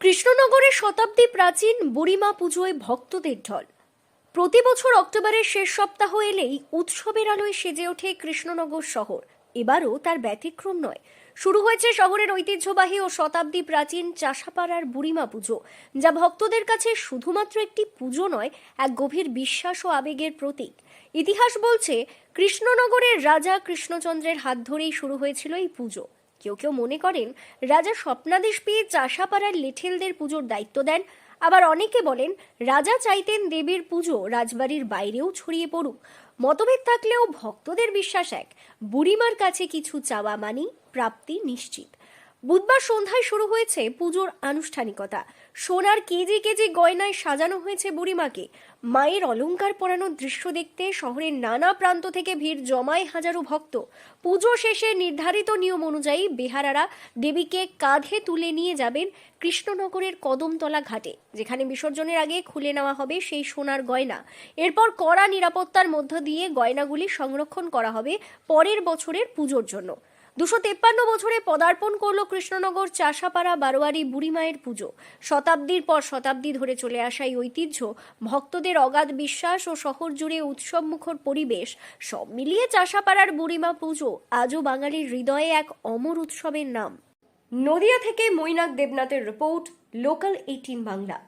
কৃষ্ণনগরের শতাব্দী প্রাচীন বুড়িমা পুজোয় ভক্তদের ঢল। প্রতি বছর অক্টোবরের শেষ সপ্তাহ এলেই উৎসবের আলোয় সেজে ওঠে কৃষ্ণনগর শহর। এবারও তার ব্যতিক্রম নয়। শুরু হয়েছে শহরের ঐতিহ্যবাহী ও শতাব্দী প্রাচীন চাষাপাড়ার বুড়িমা পুজো, যা ভক্তদের কাছে শুধুমাত্র একটি পুজো নয়, এক গভীর বিশ্বাস ও আবেগের প্রতীক। ইতিহাস বলছে, কৃষ্ণনগরের রাজা কৃষ্ণচন্দ্রের হাত ধরেই শুরু হয়েছিল এই পুজো। কেউ কেউ মনে করেন রাজা স্বপ্নাদেশ পেয়ে চাষাপাড়ার লিঠেলদের পুজোর দায়িত্ব দেন। আবার অনেকে বলেন রাজা চাইতেন দেবীর পুজো রাজবাড়ির বাইরেও ছড়িয়ে পড়ুক। মতভেদ থাকলেও ভক্তদের বিশ্বাস এক। বুড়িমার কাছে কিছু চাওয়া মানি প্রাপ্তি নিশ্চিত। বুধবার সন্ধ্যায় শুরু হয়েছে পুজোর আনুষ্ঠানিকতা। সোনার কেজি কেজি গয়নায় সাজানো হয়েছে বুড়িমাকে। মায়ের অলংকার পরানোর দৃশ্য দেখতে শহরের নানা প্রান্ত থেকে ভিড় জমায় হাজারো ভক্ত। পুজো শেষে নির্ধারিত নিয়ম অনুযায়ী বেহারারা দেবীকে কাঁধে তুলে নিয়ে যাবেন কৃষ্ণনগরের কদমতলা ঘাটে, যেখানে বিসর্জনের আগে খুলে নেওয়া হবে সেই সোনার গয়না। এরপর কড়া নিরাপত্তার মধ্য দিয়ে গয়নাগুলি সংরক্ষণ করা হবে পরের বছরের পুজোর জন্য। দুশো তেপ্পান্ন বছরে পদার্পণ করল কৃষ্ণনগর চাষাপাড়া বারোয়ারি বুড়িমায়ের পুজো। শতাব্দীর পর শতাব্দী ধরে চলে আসা এই ঐতিহ্য, ভক্তদের অগাধ বিশ্বাস ও শহর জুড়ে উৎসবমুখর পরিবেশ, সব মিলিয়ে চাষাপাড়ার বুড়িমা পুজো আজও বাঙালির হৃদয়ে এক অমর উৎসবের নাম। নদিয়া থেকে মৈনাক দেবনাথের রিপোর্ট, লোকাল এইটিন বাংলা।